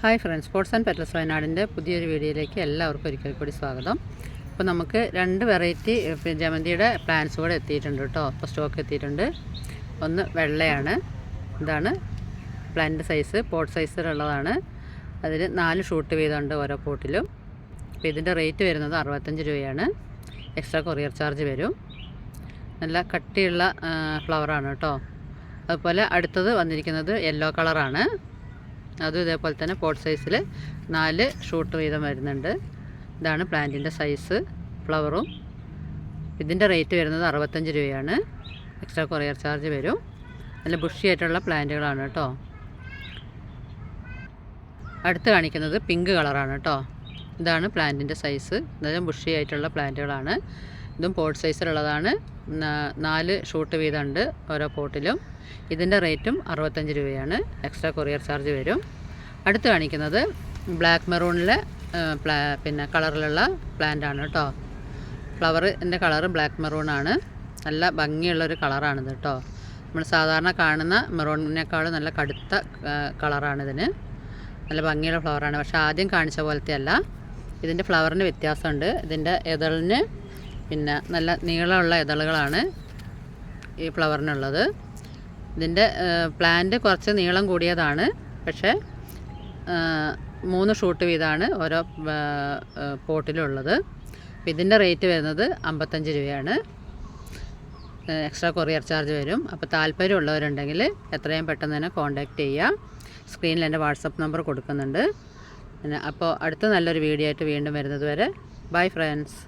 Hi friends sports and petals വയനാടിന്റെ പുതിയൊരു വീഡിയോയിലേക്ക് എല്ലാവർക്കും ഒരിക്കൽ കൂടി സ്വാഗതം. അപ്പോൾ നമുക്ക് രണ്ട് വെറൈറ്റി ജമന്തിയുടെ പ്ലാന്റ്സ് കൂടെ എത്തിയിട്ടുണ്ട് കേട്ടോ. അപ്പോൾ സ്റ്റോക്ക് എത്തിയിട്ടുണ്ട്. ഒന്ന് വെള്ളയാണ്. ഇതാണ് പ്ലാന്റ് സൈസ് പോട്ട് സൈസിലുള്ളതാണ്. അതിൽ നാല് ഷൂട്ട് വീതമുണ്ട് ഓരോ പോട്ടിലും. അപ്പോൾ ഇതിന്റെ റേറ്റ് വരുന്നത് അറുപത്തഞ്ച് രൂപയാണ്. എക്സ്ട്രാ കൊറിയർ ചാർജ് വരും. നല്ല കട്ടിയുള്ള ഫ്ലവറാണ് കേട്ടോ. അതുപോലെ അടുത്തത് വന്നിരിക്കുന്നത് യെല്ലോ കളറാണ്. അതും ഇതേപോലെ തന്നെ പോട്ട് സൈസിൽ നാല് ഷൂട്ട് വീതം വരുന്നുണ്ട്. ഇതാണ് പ്ലാന്റിന്റെ സൈസ് ഫ്ലവറും ഇതിന്റെ റേറ്റ് വരുന്നത് അറുപത്തഞ്ച് രൂപയാണ്. എക്സ്ട്രാ കൊറിയർ ചാർജ് വരും. നല്ല ബുഷി ആയിട്ടുള്ള പ്ലാന്റുകളാണ് കേട്ടോ. അടുത്ത് കാണിക്കുന്നത് പിങ്ക് കളറാണ് കേട്ടോ. ഇതാണ് പ്ലാന്റിന്റെ സൈസ് അതായത് ബുഷി ആയിട്ടുള്ള പ്ലാന്റുകളാണ്. ഇതും പോട്ട് സൈസിലുള്ളതാണ് നാല് ഷൂട്ട് വീതമുണ്ട് ഓരോ പോട്ടിലും ഇതിന്റെ റേറ്റും അറുപത്തഞ്ച് രൂപയാണ്. എക്സ്ട്രാ കൊറിയർ ചാർജ് വരും. അടുത്ത് കാണിക്കുന്നത് ബ്ലാക്ക് മെറൂണിലെ പിന്നെ കളറിലുള്ള പ്ലാന്റ് ആണ് കേട്ടോ ഫ്ലവറിന്റെ കളറ് ബ്ലാക്ക് മെറൂൺ ആണ്. നല്ല ഭംഗിയുള്ളൊരു കളറാണിത് കേട്ടോ നമ്മൾ സാധാരണ കാണുന്ന മെറൂണിനേക്കാൾ നല്ല കടുത്ത കളറാണിതിന് നല്ല ഭംഗിയുള്ള ഫ്ലവറാണ് പക്ഷേ ആദ്യം കാണിച്ച പോലത്തെ അല്ല. ഇതിന്റെ ഫ്ലവറിന് വ്യത്യാസമുണ്ട്. ഇതിന്റെ ഇതളിന് പിന്നെ നല്ല നീളമുള്ള ഇതളുകളാണ് ഈ ഫ്ലവറിനുള്ളത് ഇതിന്റെ പ്ലാന്റ് കുറച്ച് നീളം കൂടിയതാണ്. പക്ഷേ മൂന്ന് ഷൂട്ട് വീതമാണ് ഓരോ പോട്ടിലുള്ളത്. അപ്പോൾ ഇതിന്റെ റേറ്റ് വരുന്നത് അമ്പത്തഞ്ച് രൂപയാണ്. എക്സ്ട്രാ കൊറിയർ ചാർജ് വരും. അപ്പോൾ താല്പര്യമുള്ളവരുണ്ടെങ്കിൽ എത്രയും പെട്ടെന്ന് തന്നെ കോൺടാക്റ്റ് ചെയ്യാം. സ്ക്രീനിൽ എന്റെ വാട്സപ്പ് നമ്പർ കൊടുക്കുന്നുണ്ട്. അപ്പോൾ അടുത്ത നല്ലൊരു വീഡിയോ ആയിട്ട് വീണ്ടും വരുന്നത് വരെ. Bye friends.